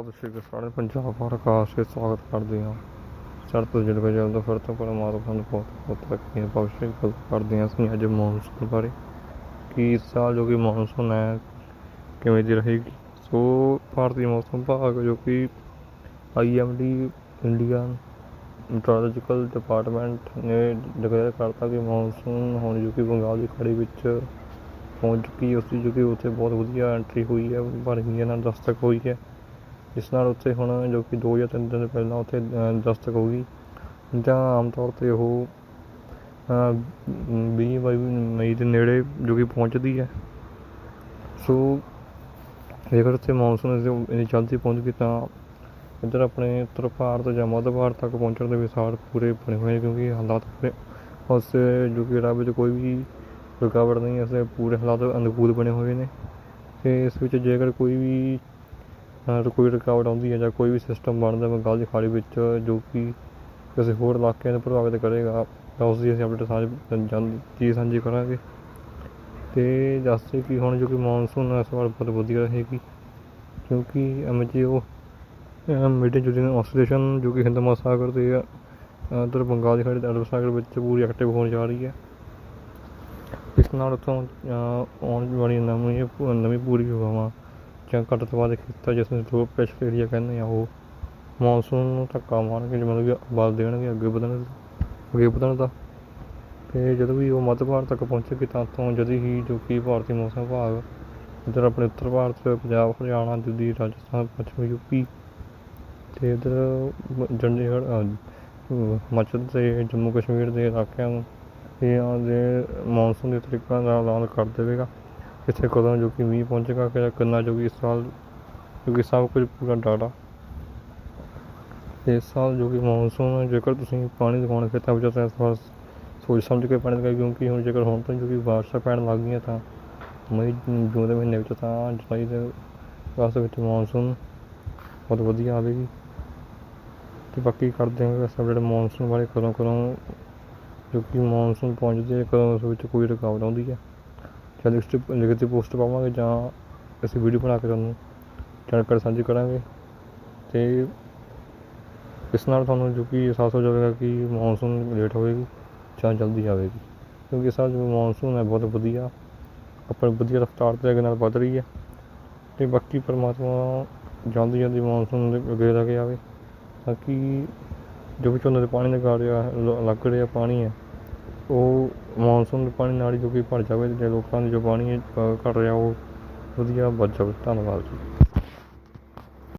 ਸਤਿ ਸ਼੍ਰੀ ਸਾਰੇ ਪੰਜਾਬ ਭਰ ਵਿੱਚ ਸਵਾਗਤ ਕਰਦੇ ਹਾਂ। ਚੜ੍ਹ ਤੋਂ ਜੁੜ ਕੇ ਜਲਦ ਫਿਰ ਤੋਂ ਪਰਮਾਤਮਾ ਨੂੰ ਬਹੁਤ ਬਹੁਤ ਤਰੱਕੀਆਂ ਬਖਸ਼ੇ ਗੱਲ ਕਰਦੇ ਹਾਂ ਅਸੀਂ ਅੱਜ ਮੌਨਸੂਨ ਬਾਰੇ। ਕਿ ਇਸ ਸਾਲ ਜੋ ਕਿ ਮੌਨਸੂਨ ਹੈ, ਕਿਵੇਂ ਦੀ ਰਹੇਗੀ? ਸੋ ਭਾਰਤੀ ਮੌਸਮ ਵਿਭਾਗ ਜੋ ਕਿ ਆਈਐਮਡੀ ਇੰਡੀਆ ਮੈਟਰੋਲੋਜੀਕਲ ਡਿਪਾਰਟਮੈਂਟ ਨੇ ਡਿਕਲੇਅਰ ਕਰਤਾ ਕਿ ਮੌਨਸੂਨ ਹੁਣ ਜੋ ਕਿ ਬੰਗਾਲ ਦੀ ਖਾੜੀ ਵਿੱਚ ਪਹੁੰਚ ਚੁੱਕੀ ਉਸ ਦੀ ਜੋ ਕਿ ਉੱਥੇ ਬਹੁਤ ਵਧੀਆ ਐਂਟਰੀ ਹੋਈ ਹੈ ਭਾਰੀ ਨਾਲ ਦਸਤਕ ਹੋਈ ਹੈ। ਇਸ ਨਾਲ ਉੱਥੇ ਹੁਣ ਜੋ ਕਿ ਦੋ ਜਾਂ ਤਿੰਨ ਦਿਨ ਪਹਿਲਾਂ ਉੱਥੇ ਦਸਤਕ ਹੋ ਗਈ। ਜਾਂ ਆਮ ਤੌਰ 'ਤੇ ਉਹ ਵੀਹ ਬਾਈ ਮਈ ਦੇ ਨੇੜੇ ਜੋ ਕਿ ਪਹੁੰਚਦੀ ਹੈ। ਸੋ ਜੇਕਰ ਉੱਥੇ ਮੌਨਸੂਨ ਇੰਨੀ ਜਲਦੀ ਪਹੁੰਚ ਗਈ ਤਾਂ ਇੱਧਰ ਆਪਣੇ ਉੱਤਰ ਭਾਰਤ ਜਾਂ ਮੱਧ ਭਾਰਤ ਤੱਕ ਪਹੁੰਚਣ ਦੇ ਵਿਸਾਰ ਪੂਰੇ ਬਣੇ ਹੋਏ ਨੇ ਕਿਉਂਕਿ ਹਾਲਾਤ ਪੂਰੇ ਉਸ ਜੋ ਕਿ ਰਾਹ ਵਿੱਚ ਕੋਈ ਵੀ ਰੁਕਾਵਟ ਨਹੀਂ ਹੈ ਇਸ ਪੂਰੇ ਹਾਲਾਤ ਅਨੁਕੂਲ ਬਣੇ ਹੋਏ ਨੇ। ਤੇ ਇਸ ਵਿੱਚ ਜੇਕਰ ਕੋਈ ਵੀ ਕੋਈ ਰੁਕਾਵਟ ਆਉਂਦੀ ਹੈ ਜਾਂ ਕੋਈ ਵੀ ਸਿਸਟਮ ਬਣਦਾ ਬੰਗਾਲ ਦੀ ਖਾੜੀ ਵਿੱਚ, ਜੋ ਕਿ ਕਿਸੇ ਹੋਰ ਇਲਾਕਿਆਂ ਨੂੰ ਪ੍ਰਭਾਵਿਤ ਕਰੇਗਾ, ਤਾਂ ਉਸ ਦੀ ਅਸੀਂ ਅਪਡੇਟ ਸਾਂਝ ਚੀਜ਼ ਸਾਂਝੀ ਕਰਾਂਗੇ। ਤੇ ਦੱਸਦੇ ਕਿ ਹੁਣ ਜੋ ਕਿ ਮੌਨਸੂਨ ਇਸ ਵਾਰ ਬਹੁਤ ਵਧੀਆ ਰਹੇਗੀ, ਕਿਉਂਕਿ ਐਮਜੀ ਉਹ ਮੀਡੀਅਮ ਜੁਡੀਨ ਆਸਟ੍ਰੇਸ਼ਨ ਜੋ ਕਿ ਹਿੰਦ ਮਹਾਸਾਗਰ ਤੇ ਉਧਰ ਬੰਗਾਲ ਦੀ ਖਾੜੀ ਤੇ ਅਰਬ ਸਾਗਰ ਵਿੱਚ ਪੂਰੀ ਐਕਟਿਵ ਹੋਣ ਜਾ ਰਹੀ ਹੈ। ਇਸ ਨਾਲ ਉੱਥੋਂ ਆਉਣ ਵਾਲੀ ਨਵੀਂ ਨਵੀਂ ਪੂਰੀ ਹਵਾਵਾਂ ਜਾਂ ਘੱਟ ਤੋਂ ਵੱਧ ਖੇਤਰ ਜਿਸ ਨੂੰ ਲੋ ਪ੍ਰੈਸ਼ਰ ਏਰੀਆ ਕਹਿੰਦੇ ਆ ਉਹ ਮੌਨਸੂਨ ਨੂੰ ਧੱਕਾ ਮਾਰਨਗੇ ਮਤਲਬ ਕਿ ਬਲ ਦੇਣਗੇ, ਅੱਗੇ ਵਧਣ ਅੱਗੇ ਵਧਣ ਦਾ ਤੇ ਜਦੋਂ ਵੀ ਉਹ ਮੱਧ ਭਾਰਤ ਤੱਕ ਪਹੁੰਚੇਗੀ ਤਾਂ ਤੋਂ ਜਦ ਹੀ ਜੋ ਕਿ ਭਾਰਤੀ ਮੌਸਮ ਵਿਭਾਗ ਇੱਧਰ ਆਪਣੇ ਉੱਤਰ ਭਾਰਤ, ਪੰਜਾਬ, ਹਰਿਆਣਾ, ਦਿੱਲੀ, ਰਾਜਸਥਾਨ, ਪੱਛਮੀ ਯੂਪੀ ਤੇ ਇੱਧਰ ਚੰਡੀਗੜ੍ਹ ਹਿਮਾਚਲ ਤੇ, ਜੰਮੂ ਕਸ਼ਮੀਰ ਦੇ ਇਲਾਕਿਆਂ ਨੂੰ ਇਹਨਾਂ ਦੇ ਮੌਨਸੂਨ ਦੇ ਤਰੀਕਾਂ ਦਾ ਐਲਾਨ ਕਰ ਦੇਵੇਗਾ। ਕਿੱਥੇ ਕਦੋਂ ਜੋ ਕਿ ਮੀਂਹ ਪਹੁੰਚੇਗਾ ਕਿ ਕਿੰਨਾ ਜੋ ਕਿ ਇਸ ਸਾਲ ਕਿਉਂਕਿ ਸਭ ਕੁਝ ਪੂਰਾ ਡਾਟਾ ਇਸ ਸਾਲ ਜੋ ਕਿ ਮੌਨਸੂਨ ਜੇਕਰ ਤੁਸੀਂ ਪਾਣੀ ਲਗਾਉਣ ਖੇਤਾਂ ਵਿੱਚ ਤਾਂ ਇਸ ਵਾਰ ਸੋਚ ਸਮਝ ਕੇ ਪਾਣੀ ਲਗਾਈ ਕਿਉਂਕਿ ਹੁਣ ਜੇਕਰ ਹੁਣ ਤੋਂ ਜੋ ਕਿ ਬਾਰਿਸ਼ਾਂ ਪੈਣ ਲੱਗ ਗਈਆਂ ਤਾਂ ਮਈ, ਜੂਨ ਦੇ ਮਹੀਨੇ ਵਿੱਚ ਤਾਂ ਜੁਲਾਈ ਦੇ ਅਗਸਤ ਵਿੱਚ ਮੌਨਸੂਨ ਬਹੁਤ ਵਧੀਆ ਆਵੇਗੀ। ਤੇ ਬਾਕੀ ਕਰਦੇ ਹਾਂ ਇਸ ਅਪਡੇਟ ਮੌਨਸੂਨ ਬਾਰੇ ਕਦੋਂ ਕਦੋਂ ਜੋ ਕਿ ਮੌਨਸੂਨ ਪਹੁੰਚਦੇ ਕਦੋਂ ਉਸ ਵਿੱਚ ਕੋਈ ਰੁਕਾਵਟ ਆਉਂਦੀ ਹੈ। ਜਾਂ ਲਿਖਤ ਲਿਖਤੀ ਪੋਸਟ ਪਾਵਾਂਗੇ ਜਾਂ ਅਸੀਂ ਵੀਡੀਓ ਬਣਾ ਕੇ ਤੁਹਾਨੂੰ ਜਾਣਕਾਰੀ ਸਾਂਝੀ ਕਰਾਂਗੇ। ਤੇ ਇਸ ਨਾਲ ਤੁਹਾਨੂੰ ਜੋ ਕਿ ਅਹਿਸਾਸ ਹੋ ਜਾਵੇਗਾ ਕਿ ਮੌਨਸੂਨ ਲੇਟ ਹੋਵੇਗੀ ਜਾਂ ਜਲਦੀ ਆਵੇਗੀ। ਕਿਉਂਕਿ ਇਸ ਸਾਲ ਜੋ ਮੌਨਸੂਨ ਹੈ ਬਹੁਤ ਵਧੀਆ ਆਪਣੀ ਵਧੀਆ ਰਫ਼ਤਾਰ ਤੇ ਅੱਗੇ ਨਾਲ ਵੱਧ ਰਹੀ ਹੈ ਤੇ ਬਾਕੀ ਪਰਮਾਤਮਾ ਜਾਂਦੀ ਜਾਂਦੀ ਮੌਨਸੂਨ ਦੇ ਅੱਗੇ ਲੈ ਕੇ ਆਵੇ ਤਾਂ ਕਿ ਜੋ ਵੀ ਝੋਨੇ ਦੇ ਪਾਣੀ ਲਗਾ ਰਿਹਾ ਲੱਗ ਰਿਹਾ ਪਾਣੀ ਹੈ ਉਹ ਮੌਨਸੂਨ ਦੇ ਪਾਣੀ ਨਾਲ ਹੀ ਜੋ ਕਿ ਭਰ ਜਾਵੇ ਅਤੇ ਲੋਕਾਂ ਦੀ ਜੋ ਪਾਣੀ ਅ, ਘਟ ਰਿਹਾ ਉਹ ਵਧੀਆ ਬਚ ਜਾਵੇ। ਧੰਨਵਾਦ ਜੀ।